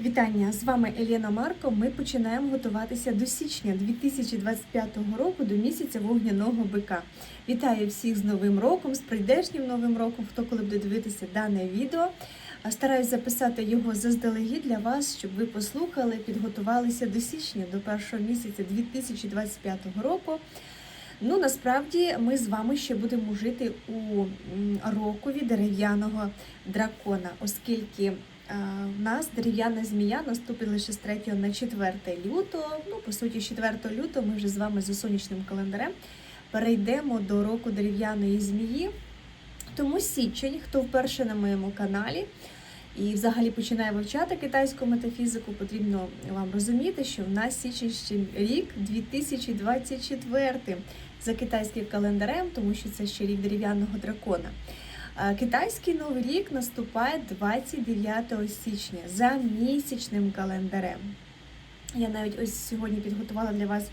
Вітання! З вами Еліна Марко. Ми починаємо готуватися до січня 2025 року, до місяця вогняного бика. Вітаю всіх з Новим роком, з прийдешнім новим роком, хто коли буде дивитися дане відео. Стараюсь записати його заздалегідь для вас, щоб ви послухали, підготувалися до січня, до першого місяця 2025 року. Ну, насправді ми з вами ще будемо жити у рокові дерев'яного дракона, оскільки е, в нас дерев'яна змія наступить лише з 3 на 4 лютого. Ну, по суті, 4 лютого ми вже з вами за сонячним календарем перейдемо до року дерев'яної змії. Тому січень, хто вперше на моєму каналі і взагалі починає вивчати китайську метафізику, потрібно вам розуміти, що в нас січень ще рік 2024 за китайським календарем, тому що це ще рік дерев'яного дракона. Китайський новий рік наступає 29 січня за місячним календарем. Я навіть ось сьогодні підготувала для вас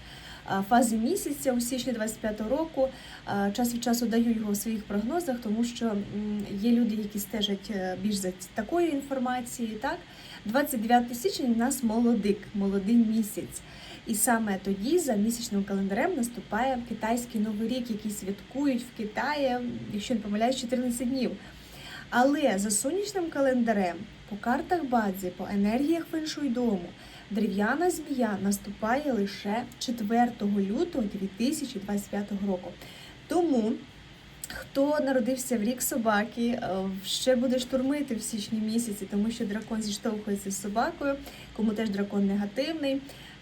фази місяця у січні 25 року. Час від часу даю його у своїх прогнозах, тому що є люди, які стежать е, більш за такою інформацією. Так, 29 січня у нас молодик, молодий місяць. І саме тоді, за місячним календарем, наступає китайський новий рік, який святкують в Китаї, якщо не помиляюсь, 14 днів. Але за сонячним календарем, по картах Бадзі, по енергіях феншуй дому, дерев'яна змія наступає лише 4 лютого 2025 року. Тому, хто народився в рік собаки, е, ще буде штурмити в січні місяці, тому що дракон зіштовхується з собакою, кому теж дракон негативний.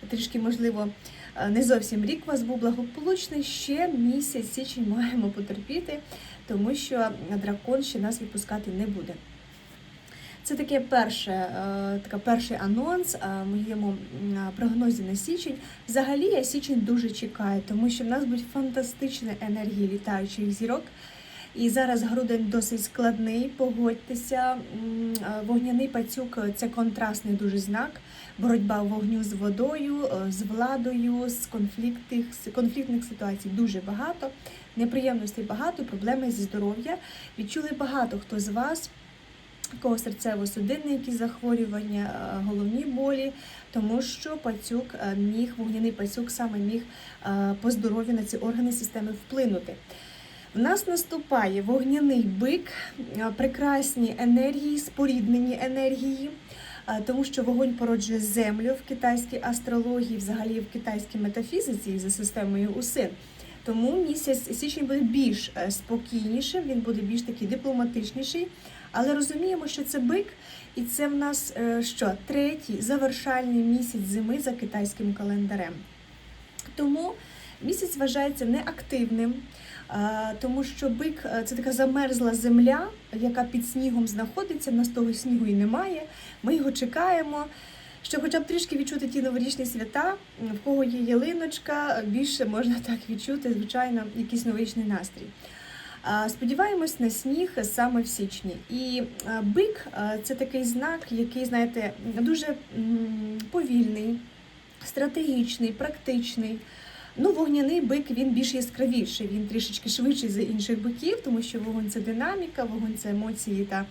Трішки, можливо, е, не зовсім рік у вас був благополучний. Ще місяць січень маємо потерпіти, тому що дракон ще нас відпускати не буде. Це таке перше, е, така перший анонс е, в моєму прогнозі на січень. Взагалі я січень дуже чекаю, тому що в нас будуть фантастичні енергії літаючих зірок. І зараз грудень досить складний, погодьтеся. Вогняний пацюк це контрастний дуже знак. Боротьба вогню з водою, е, з владою, з конфліктних, з конфліктних ситуацій дуже багато, неприємностей багато, проблеми зі здоров'я. Відчули багато хто з вас. Кого серцево-судинні якісь захворювання, е, головні болі, тому що пацюк е, міг, вогняний пацюк саме міг по здоров'ю на ці органи системи вплинути. В нас наступає вогняний бик, прекрасні енергії, споріднені енергії, тому що вогонь породжує землю в китайській астрології, взагалі в китайській метафізиці за системою УСИН. Тому місяць січень буде більш е, спокійнішим, він буде більш такий дипломатичніший. Але розуміємо, що це бик, і це в нас е, що третій завершальний місяць зими за китайським календарем. Тому місяць вважається неактивним, е, тому що бик е, це така замерзла земля, яка під снігом знаходиться. В нас того снігу і немає. Ми його чекаємо. Щоб хоча б трішки відчути ті новорічні свята, в кого є ялиночка, більше можна так відчути, звичайно, якийсь новорічний настрій. Сподіваємось на сніг саме в січні. І бик це такий знак, який, знаєте, дуже повільний, стратегічний, практичний. Ну, вогняний бик він більш яскравіший, він трішечки швидший за інших биків, тому що вогонь це динаміка, вогонь це емоції та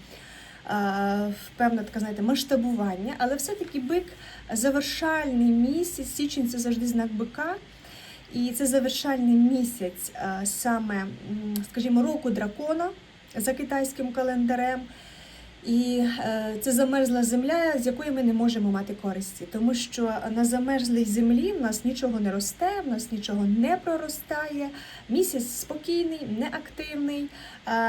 е, певне таке, знаєте, масштабування. Але все-таки бик завершальний місяць, січень це завжди знак бика. І це завершальний місяць саме, скажімо, року дракона за китайським календарем. І е, це замерзла земля, з якої ми не можемо мати користі, тому що на замерзлій землі в нас нічого не росте, в нас нічого не проростає. Місяць спокійний, неактивний.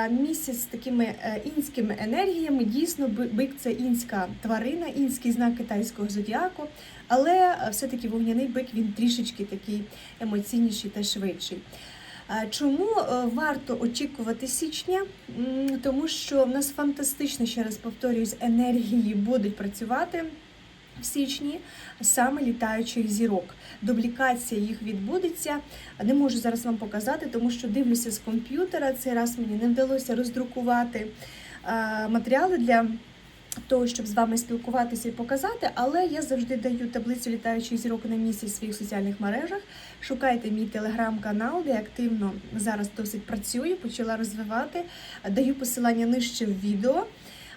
Місяць з такими е, інськими енергіями. Дійсно, бик це інська тварина, інський знак китайського зодіаку. Але все-таки вогняний бик він трішечки такий емоційніший та швидший. Чому е, варто очікувати січня? Тому що в нас фантастично, ще раз повторююсь, енергії будуть працювати в січні, саме літаючих зірок. Дублікація їх відбудеться. Не можу зараз вам показати, тому що дивлюся з комп'ютера. Цей раз мені не вдалося роздрукувати матеріали для того, щоб з вами спілкуватися і показати, але я завжди даю таблицю літаючих зірок на місяць в своїх соціальних мережах. Шукайте мій телеграм-канал, де активно зараз досить працюю, почала розвивати. Даю посилання нижче в відео.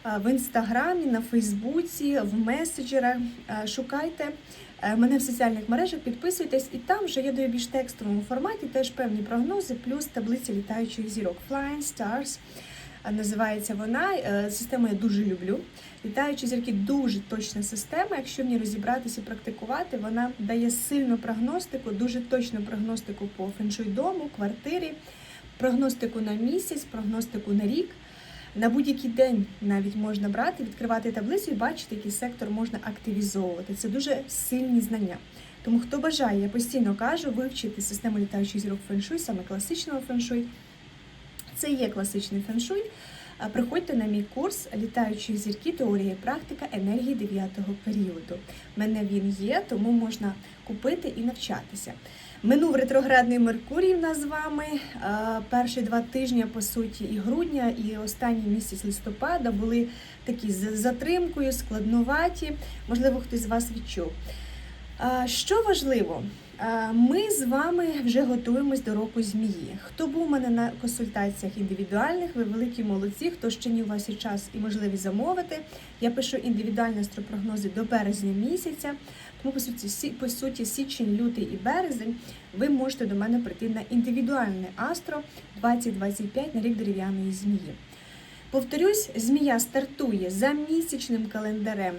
е, в інстаграмі, на Фейсбуці, в меседжерах. Е, Шукайте е, мене в соціальних мережах, підписуйтесь, і там вже я даю більш текстовому форматі теж певні прогнози, плюс таблиця літаючих зірок. Flying Stars називається вона. Е, Систему я дуже люблю. Літаючі зірки дуже точна система. Якщо ній розібратися практикувати, вона дає сильну прогностику, дуже точну прогностику по феншуй дому, квартирі, прогностику на місяць, прогностику на рік. На будь-який день навіть можна брати, відкривати таблицю і бачити, який сектор можна активізовувати. Це дуже сильні знання. Тому хто бажає, я постійно кажу, вивчити систему літаючих зірок феншуй, саме класичного феншуй. Це є класичний феншуй. Приходьте на мій курс Літаючі зірки, теорія і практика енергії 9-го періоду. У мене він є, тому можна купити і навчатися. Минув ретроградний Меркурій в нас з вами. Перші два тижні, по суті, і грудня, і останній місяць листопада були такі з затримкою, складнуваті. Можливо, хтось з вас відчув. Що важливо, ми з вами вже готуємось до року змії. Хто був у мене на консультаціях індивідуальних, ви великі молодці. Хто ще ні у вас є час і можливість замовити. Я пишу індивідуальні астропрогнози до березня місяця. Тому по суті, сі- по суті, січень, лютий і березень ви можете до мене прийти на індивідуальне астро 2025 на рік дерев'яної змії. Повторюсь, змія стартує за місячним календарем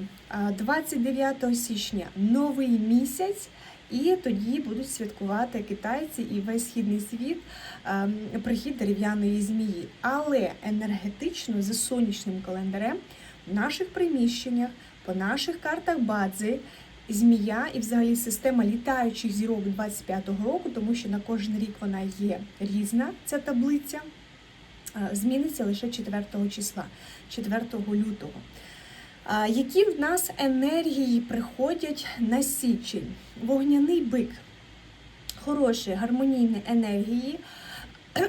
29 січня новий місяць, і тоді будуть святкувати китайці і весь східний світ а, прихід дерев'яної змії. Але енергетично за сонячним календарем в наших приміщеннях, по наших картах бадзи. Змія і взагалі система літаючих зірок 25-го року, тому що на кожен рік вона є різна, ця таблиця е, зміниться лише 4 числа, 4 лютого. Які в нас енергії приходять на січень? Вогняний бик, хороші гармонійні енергії.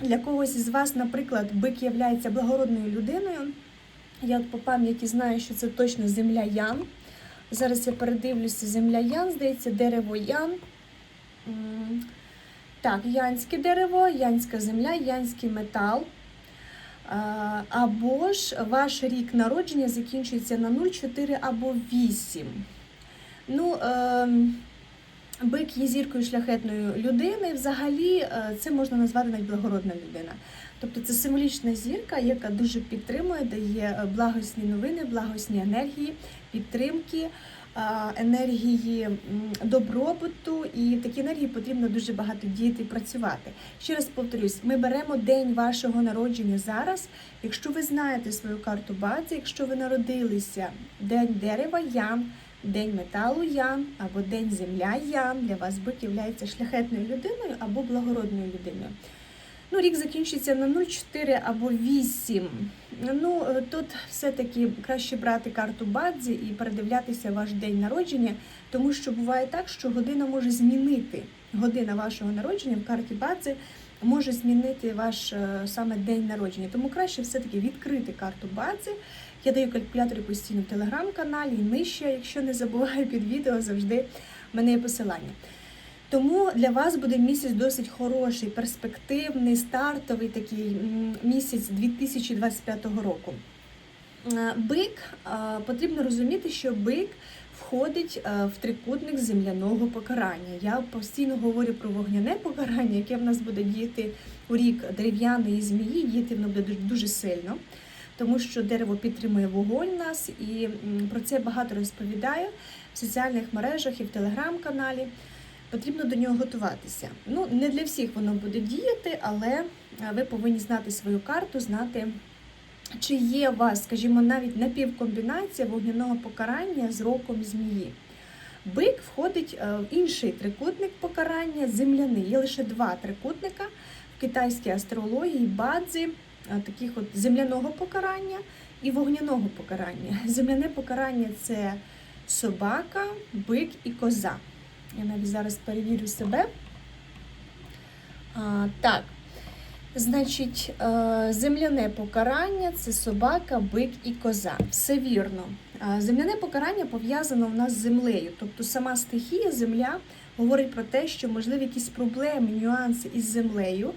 Для когось із вас, наприклад, бик є благородною людиною. Я от по пам'яті знаю, що це точно земля Ян. Зараз я передивлюся, земля Ян, здається, дерево Ян. Так, янське дерево, янська земля, янський метал. Або ж ваш рік народження закінчується на 0, 4 або 8. Ну, ем, бик є зіркою шляхетної людини. Взагалі, е, це можна назвати навіть благородна людина. Тобто це символічна зірка, яка дуже підтримує, дає е, благосні новини, благосні енергії, підтримки, енергії добробуту. І такі енергії потрібно дуже багато діяти і працювати. Ще раз повторюсь, ми беремо день вашого народження зараз. Якщо ви знаєте свою карту бази, якщо ви народилися день дерева ям. День металу Ян або День земля Ян для вас бик є шляхетною людиною або благородною людиною. Ну, рік закінчиться на 0,4 або 8. Ну, е, тут все-таки краще брати карту Бадзі і передивлятися ваш день народження, тому що буває так, що година може змінити. Година вашого народження в карті Бадзі може змінити ваш е, саме день народження. Тому краще все-таки відкрити карту Бадзі. Я даю калькулятори постійно в телеграм-каналі нижче, якщо не забуваю під відео, завжди в мене є посилання. Тому для вас буде місяць досить хороший, перспективний, стартовий такий місяць 2025 року. Е, Бик е, потрібно розуміти, що бик входить е, в трикутник земляного покарання. Я постійно говорю про вогняне покарання, яке в нас буде діяти у рік дерев'яної змії, діяти воно буде дуже- сильно, тому що дерево підтримує вогонь нас, і про це багато розповідаю в соціальних мережах і в телеграм-каналі. Потрібно до нього готуватися. Ну, не для всіх воно буде діяти, але е, ви повинні знати свою карту, знати, чи є у вас, скажімо, навіть напівкомбінація вогняного покарання з роком змії. Бик входить е, в інший трикутник покарання земляний. Є лише два трикутника в китайській астрології, бадзі, е, таких от земляного покарання і вогняного покарання. Земляне покарання це собака, бик і коза. Я навіть зараз перевірю себе. А, так. Значить, е, земляне покарання це собака, бик і коза. Все вірно. Земляне покарання пов'язано в нас з землею. Тобто сама стихія, земля говорить про те, що можливі якісь проблеми, нюанси із землею.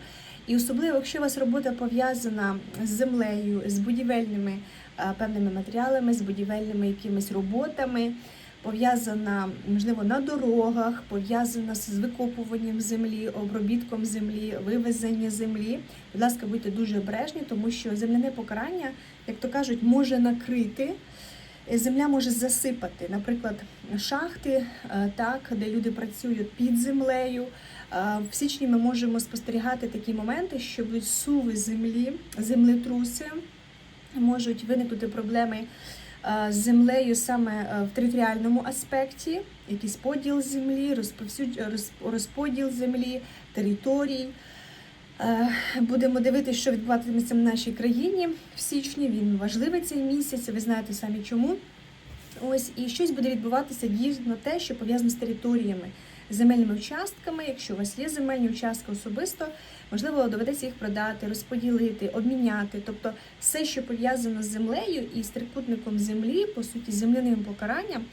І особливо, якщо у вас робота пов'язана з землею, з будівельними е, певними матеріалами, з будівельними якимись роботами, пов'язана, можливо, на дорогах, пов'язана з викопуванням землі, обробітком землі, вивезення землі. Будь ласка, будьте дуже обережні, тому що земляне покарання, як то кажуть, може накрити. Земля може засипати, наприклад, шахти, е, так, де люди працюють під землею. Е, В січні ми можемо спостерігати такі моменти, що будуть суви землі, землетруси, можуть виникнути проблеми з землею саме е, в територіальному аспекті, якийсь поділ землі, розподіл землі, територій. Е, Будемо дивитися, що відбуватиметься в нашій країні в січні. Він важливий цей місяць. Ви знаєте самі чому. Ось і щось буде відбуватися дійсно те, що пов'язане з територіями, земельними участками. Якщо у вас є земельні участки особисто, можливо, доведеться їх продати, розподілити, обміняти. Тобто все, що пов'язано з землею і з трикутником землі, по суті, земляним покаранням,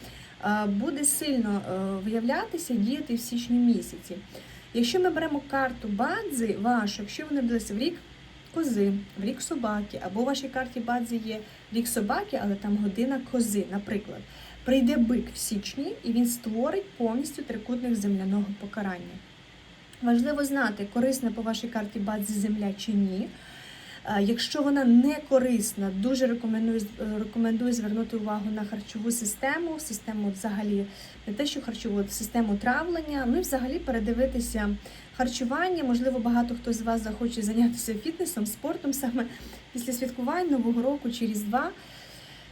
е, буде сильно е, виявлятися, діяти в січні місяці. Якщо ми беремо карту бадзи вашу, якщо ви народилися в рік кози, в рік собаки, або у вашій карті бадзи є рік собаки, але там година кози, наприклад, прийде бик в січні і він створить повністю трикутник земляного покарання. Важливо знати, корисна по вашій карті бадзи земля чи ні. Е, Якщо вона не корисна, дуже рекомендую, рекомендую звернути увагу на харчову систему, систему взагалі не те, що харчову, систему травлення. Ну і взагалі передивитися харчування. Можливо, багато хто з вас захоче зайнятися фітнесом, спортом саме після святкувань Нового року чи Різдва.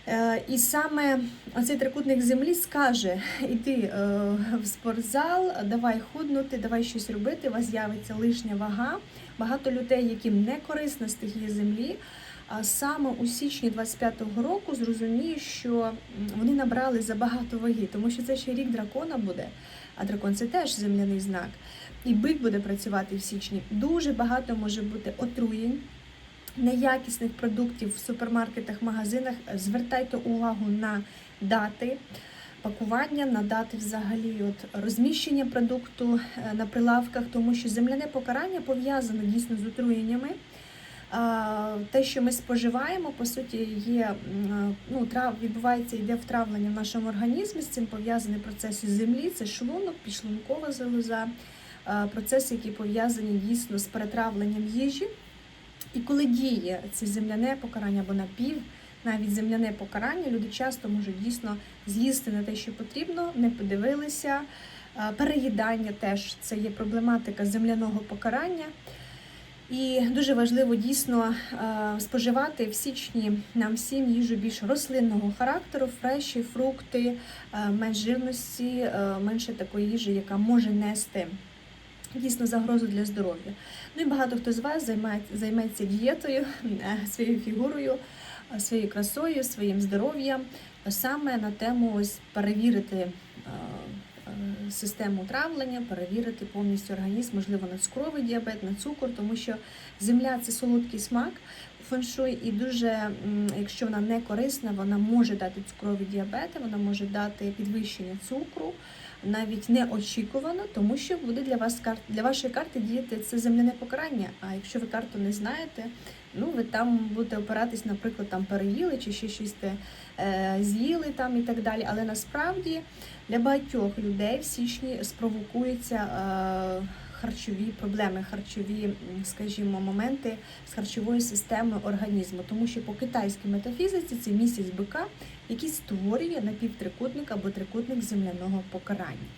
Е, І саме оцей трикутник землі скаже: іди е, в спортзал, давай худнути, давай щось робити, у вас з'явиться лишня вага. Багато людей, яким не корисна стихія землі, а саме у січні 25-го року зрозуміють, що вони набрали забагато ваги, тому що це ще рік дракона буде, а дракон це теж земляний знак. І бик буде працювати в січні. Дуже багато може бути отруєнь. Неякісних продуктів в супермаркетах, магазинах звертайте увагу на дати пакування, на дати взагалі от розміщення продукту е, на прилавках, тому що земляне покарання пов'язане дійсно з отруєннями. Те, що ми споживаємо, по суті, є ну, трав відбувається, йде втравлення в нашому організмі. З цим пов'язані процеси землі, це шлунок, підшлункова залоза, процеси, які пов'язані дійсно з перетравленням їжі. І коли діє це земляне покарання або напів, навіть земляне покарання, люди часто можуть дійсно з'їсти не те, що потрібно, не подивилися. Переїдання теж це є проблематика земляного покарання. І дуже важливо дійсно е, споживати в січні нам всім їжу більш рослинного характеру, фреші, фрукти, е, менш жирності, е, менше такої їжі, яка може нести дійсно загрозу для здоров'я. Ну і багато хто з вас займається, займеться дієтою, е, своєю фігурою, е, своєю красою, своїм здоров'ям, саме на тему ось перевірити. е, Систему травлення, перевірити повністю організм, можливо, на цукровий діабет, на цукор, тому що земля це солодкий смак феншуй, і дуже, якщо вона не корисна, вона може дати цукрові діабети, вона може дати підвищення цукру, навіть неочікувано, тому що буде для вас карт для вашої карти діяти це земляне покарання. А якщо ви карту не знаєте, ну ви там будете опиратись, наприклад, там переїли чи ще щось те, е, з'їли там і так далі. Але насправді для багатьох людей в січні спровокується. е, харчові проблеми, харчові, скажімо, моменти з харчовою системою організму, тому що по китайській метафізиці це місяць бика, який створює напівтрикутник або трикутник земляного покарання.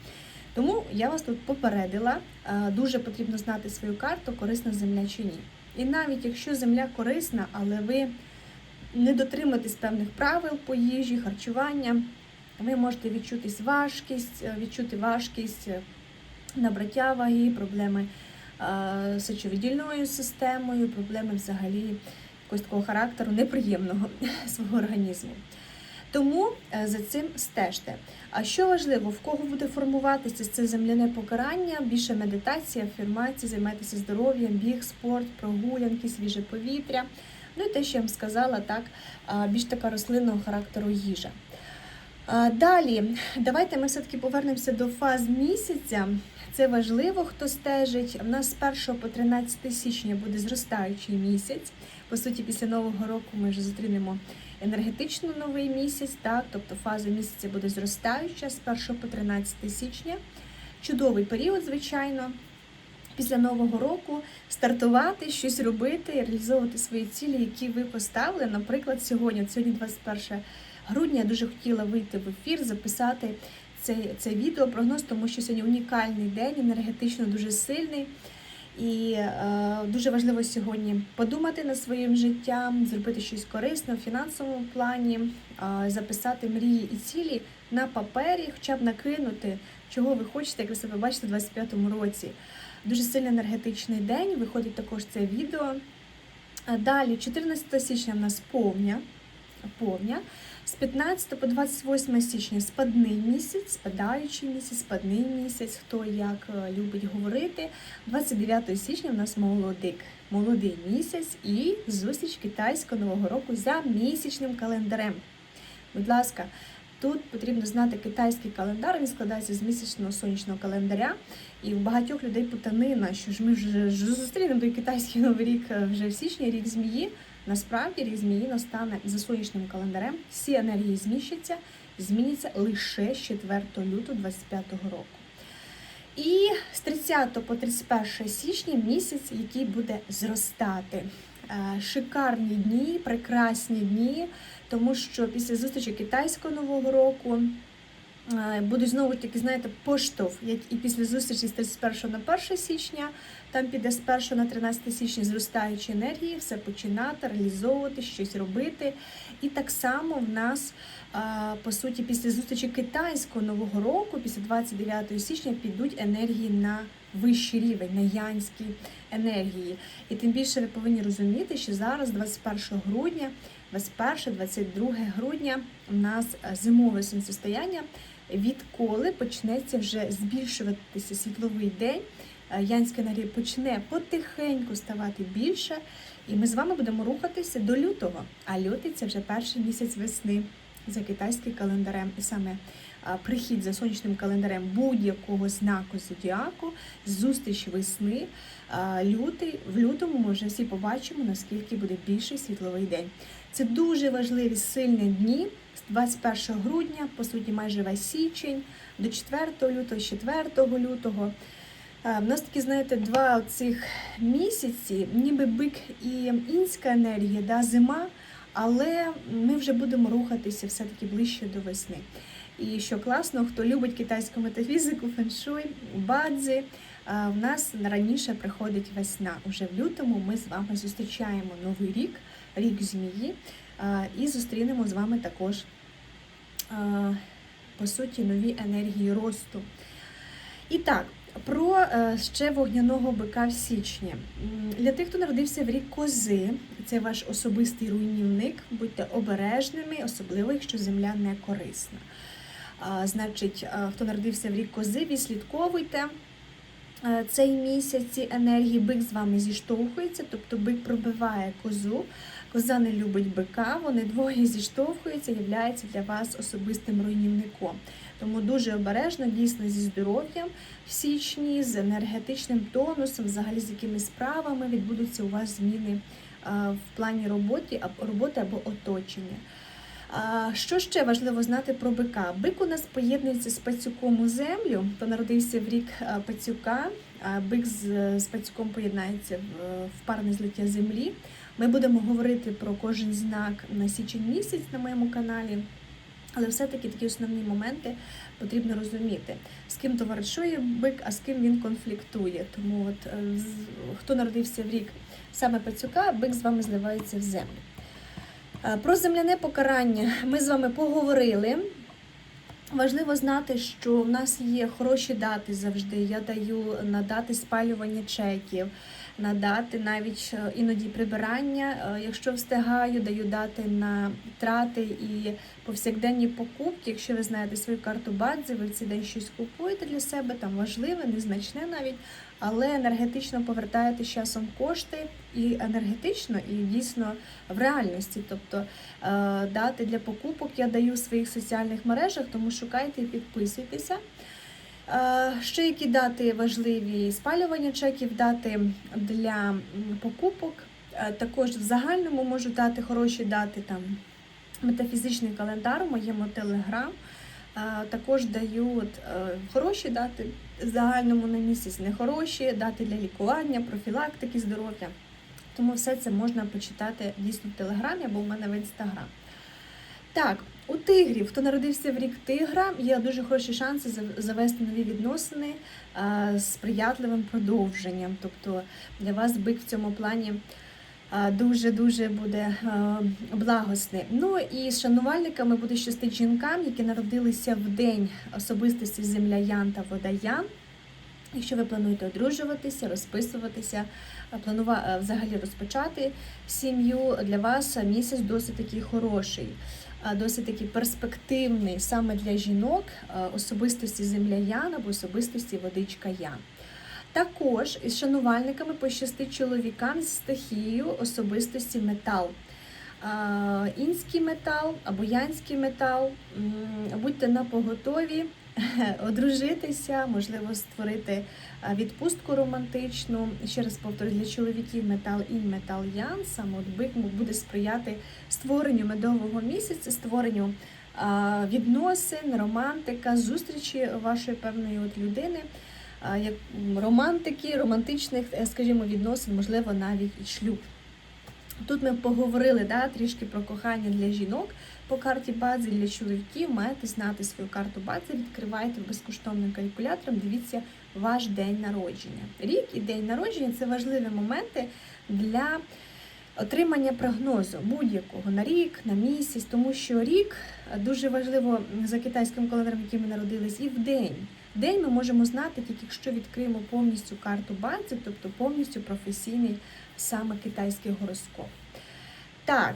Тому я вас тут попередила, е, дуже потрібно знати свою карту, корисна земля чи ні. І навіть якщо земля корисна, але ви не дотримуєтесь певних правил по їжі, харчування, ви можете відчути важкість, е, відчути важкість е, набраття ваги, проблеми е, з сечовидільною системою, проблеми взагалі якогось такого характеру неприємного свого організму. Тому е, за цим стежте. А що важливо, в кого буде формуватися це земляне покарання, більше медитація, афірмації, займайтеся здоров'ям, біг, спорт, прогулянки, свіже повітря. Ну і те, що я вам сказала, так, більш така рослинного характеру їжа. Далі, давайте ми все-таки повернемося до фаз місяця. Це важливо, хто стежить. У нас з 1 по 13 січня буде зростаючий місяць. По суті, після нового року ми вже зустрінемо енергетично новий місяць, так, тобто фаза місяця буде зростаюча з 1 по 13 січня. Чудовий період, звичайно. Після нового року стартувати, щось робити, реалізовувати свої цілі, які ви поставили. Наприклад, сьогодні, сьогодні 21 грудня, я дуже хотіла вийти в ефір, записати це, це відео прогноз, тому що сьогодні унікальний день, енергетично дуже сильний. І е, дуже важливо сьогодні подумати над своїм життям, зробити щось корисне в фінансовому плані, е, записати мрії і цілі на папері, хоча б накинути, чого ви хочете, як ви себе бачите у 25-му році. Дуже сильний енергетичний день. Виходить також це відео. Далі, 14 січня, в нас повня. Повня. З 15 по 28 січня спадний місяць, спадаючий місяць, спадний місяць, хто як е, любить говорити. 29 січня в нас молодик, молодий місяць і зустріч китайського нового року за місячним календарем. Будь ласка, тут потрібно знати китайський календар, він складається з місячного сонячного календаря. І в багатьох людей путанина, що ж ми вже зустрінемо той китайський новий рік е, вже в січні, рік змії. Насправді рік змії настане за сонячним календарем. Всі енергії зміщаться, зміняться лише з 4 лютого 25 року. І з 30 по 31 січня місяць, який буде зростати. Е, Шикарні дні, прекрасні дні, тому що після зустрічі китайського нового року будуть знову таки, знаєте, поштовх, як і після зустрічі з 31 на 1 січня, там піде з 1 на 13 січня зростаючі енергії, все починати, реалізовувати, щось робити. І так само в нас, е, по суті, після зустрічі китайського нового року, після 29 січня, підуть енергії на вищий рівень, на янські енергії. І тим більше ви повинні розуміти, що зараз, 21 грудня, 21-22 грудня, у нас е, зимове сонцестояння, відколи почнеться вже збільшуватися світловий день. янське Янська енергія почне потихеньку ставати більше, і ми з вами будемо рухатися до лютого. А лютий це вже перший місяць весни за китайським календарем. І саме прихід за сонячним календарем будь-якого знаку зодіаку, зустріч весни, лютий. В лютому ми вже всі побачимо, наскільки буде більший світловий день. Це дуже важливі сильні дні з 21 грудня, по суті, майже весь січень, до 4 лютого, 4 лютого. У нас такі, знаєте, два цих місяці, ніби бик і інська енергія, да, зима, але ми вже будемо рухатися все-таки ближче до весни. І що класно, хто любить китайську метафізику, феншуй, бадзи, е, в нас раніше приходить весна. Уже в лютому ми з вами зустрічаємо новий рік, рік змії, і зустрінемо з вами також, по суті, нові енергії росту. І так, про е, ще вогняного бика в січні. Для тих, хто народився в рік кози, це ваш особистий руйнівник. Будьте обережними, особливо якщо земля не корисна. Значить, хто народився в рік кози, відслідковуйте. Цей місяць ці енергії бик з вами зіштовхується, тобто бик пробиває козу, коза не любить бика, вони двоє зіштовхуються, являється для вас особистим руйнівником. Тому дуже обережно, дійсно зі здоров'ям в січні, з енергетичним тонусом, взагалі з якими справами відбудуться у вас зміни в плані роботи або оточення. Що ще важливо знати про бика? Бик у нас поєднується з пацюком у землю, хто народився в рік е, пацюка, бик з, з пацюком поєднається в, в парне злиття землі. Ми будемо говорити про кожен знак на січень місяць на моєму каналі. Але все-таки такі основні моменти потрібно розуміти, з ким товаришує бик, а з ким він конфліктує. Тому, от е, хто народився в рік саме пацюка, бик з вами зливається в землю. Про земляне покарання ми з вами поговорили. Важливо знати, що в нас є хороші дати завжди. Я даю на дати спалювання чеків, на дати, навіть е, іноді прибирання. Е, Якщо встигаю, даю дати на трати і повсякденні покупки. Якщо ви знаєте свою карту Бадзи, ви в цей день щось купуєте для себе, там важливе, незначне навіть, але енергетично повертаєте з часом кошти і енергетично, і дійсно в реальності. Тобто е, дати для покупок я даю в своїх соціальних мережах, тому шукайте і підписуйтеся. Е, Ще які дати важливі спалювання чеків, дати для покупок. Е, Також в загальному можу дати хороші дати там метафізичний календар у моєму телеграм. Також даю от, е, хороші дати в загальному на місяць, не хороші, дати для лікування, профілактики здоров'я. Тому все це можна почитати дійсно в телеграмі або в мене в інстаграм. Так, у тигрів, хто народився в рік тигра, є дуже хороші шанси завести нові відносини з приятливим продовженням. Тобто для вас бик в цьому плані дуже дуже буде благосний. Ну і з шанувальниками буде щастить жінкам, які народилися в день особистості земля Ян та вода Ян. Якщо ви плануєте одружуватися, розписуватися, а, планува... взагалі розпочати сім'ю, для вас місяць досить такий хороший, досить таки перспективний саме для жінок особистості земля Ян або особистості водичка Ян. Також із шанувальниками пощастить чоловікам з стихією особистості метал. Інський метал або янський метал. Будьте на поготові одружитися, можливо, створити відпустку романтичну. Ще раз повторю, для чоловіків метал інь, метал ян, саме от бик буде сприяти створенню медового місяця, створенню відносин, романтика, зустрічі вашої певної от людини. Як романтики, романтичних, е, скажімо, відносин, можливо, навіть і шлюб. Тут ми поговорили да, трішки про кохання для жінок по карті бази для чоловіків. Маєте знати свою карту бази, відкривайте безкоштовним калькулятором, дивіться ваш день народження. Рік і день народження це важливі моменти для отримання прогнозу будь-якого на рік, на місяць, тому що рік дуже важливо за китайським календарем, який ми народились, і в день. День ми можемо знати тільки якщо відкриємо повністю карту бази, тобто повністю професійний саме китайський гороскоп. Так,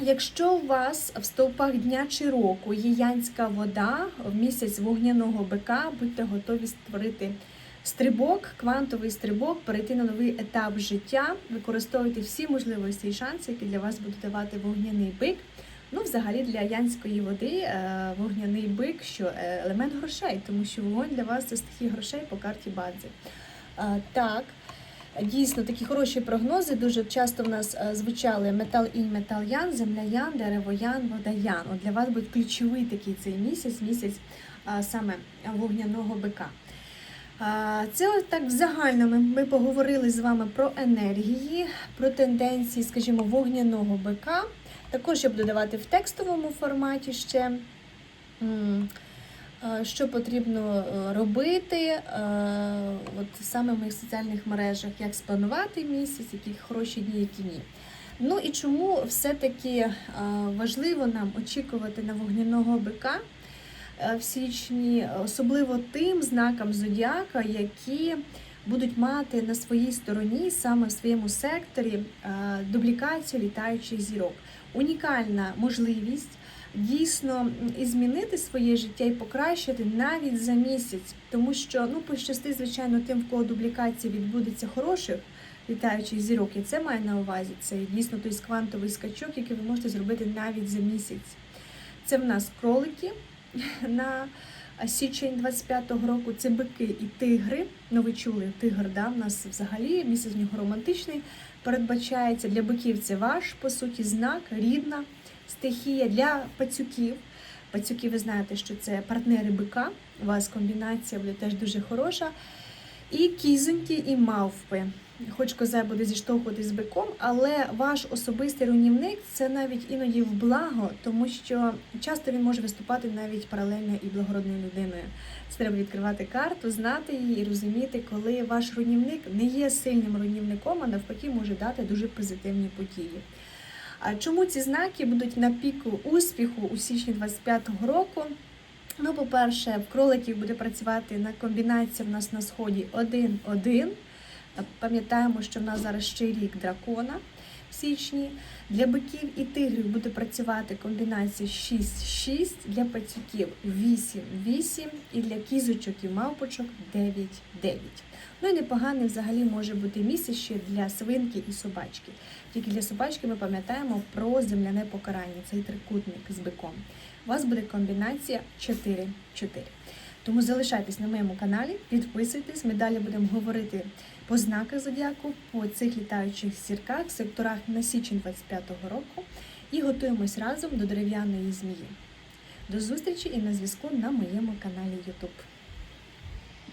якщо у вас в стовпах дня чи року є янська вода в місяць вогняного бика, будьте готові створити стрибок, квантовий стрибок, перейти на новий етап життя, використовуйте всі можливості і шанси, які для вас буде давати вогняний бик. Ну, взагалі для янської води е, вогняний бик, що е, елемент грошей, тому що вогонь для вас це стихія грошей по карті Бадзи. Е, Так, дійсно такі хороші прогнози. Дуже часто в нас е, звучали метал інь, метал ян, земля ян, дерево ян, вода ян. От для вас буде ключовий такий цей місяць, місяць е, саме вогняного бика. А, Це так в загальному ми поговорили з вами про енергії, про тенденції, скажімо, вогняного бика. Також я буду давати в текстовому форматі ще, е, що потрібно е, робити е, от саме в моїх соціальних мережах, як спланувати місяць, які хороші дні, які ні. Ну і чому все-таки е, важливо нам очікувати на вогняного бика е, в січні, особливо тим знакам зодіака, які будуть мати на своїй стороні, саме в своєму секторі, е, дублікацію літаючих зірок. Унікальна можливість дійсно і змінити своє життя і покращити навіть за місяць, тому що ну пощасти, звичайно, тим, в кого дублікація відбудеться хороших літаючих зірок, і це має на увазі. Це дійсно той квантовий скачок, який ви можете зробити навіть за місяць. Це в нас кролики на січень 25-го року. Це бики і тигри. Ну, ви чули, тигр, да? в нас взагалі місяць в нього романтичний передбачається. Для биків це ваш, по суті, знак, рідна стихія. Для пацюків. Пацюки, ви знаєте, що це партнери бика. У вас комбінація буде теж дуже хороша. І кізоньки, і мавпи. Хоч коза буде зіштовхуватись з биком, але ваш особистий руйнівник це навіть іноді в благо, тому що часто він може виступати навіть паралельно і благородною людиною. Це треба відкривати карту, знати її і розуміти, коли ваш руйнівник не є сильним руйнівником, а навпаки може дати дуже позитивні події. А чому ці знаки будуть на піку успіху у січні 25-го року? Ну, по-перше, в кроликів буде працювати на комбінації в нас на сході 1-1. Пам'ятаємо, що в нас зараз ще рік дракона січні. Для биків і тигрів буде працювати комбінація 6-6, для пацюків 8-8 і для кізочок і мавпочок 9-9. Ну і непоганий взагалі може бути місце ще для свинки і собачки. Тільки для собачки ми пам'ятаємо про земляне покарання, цей трикутник з биком. У вас буде комбінація 4-4. Тому залишайтесь на моєму каналі, підписуйтесь. Ми далі будемо говорити по знаках зодіаку, по цих літаючих зірках, секторах на січень 25-го року і готуємось разом до дерев'яної змії. До зустрічі і на зв'язку на моєму каналі YouTube.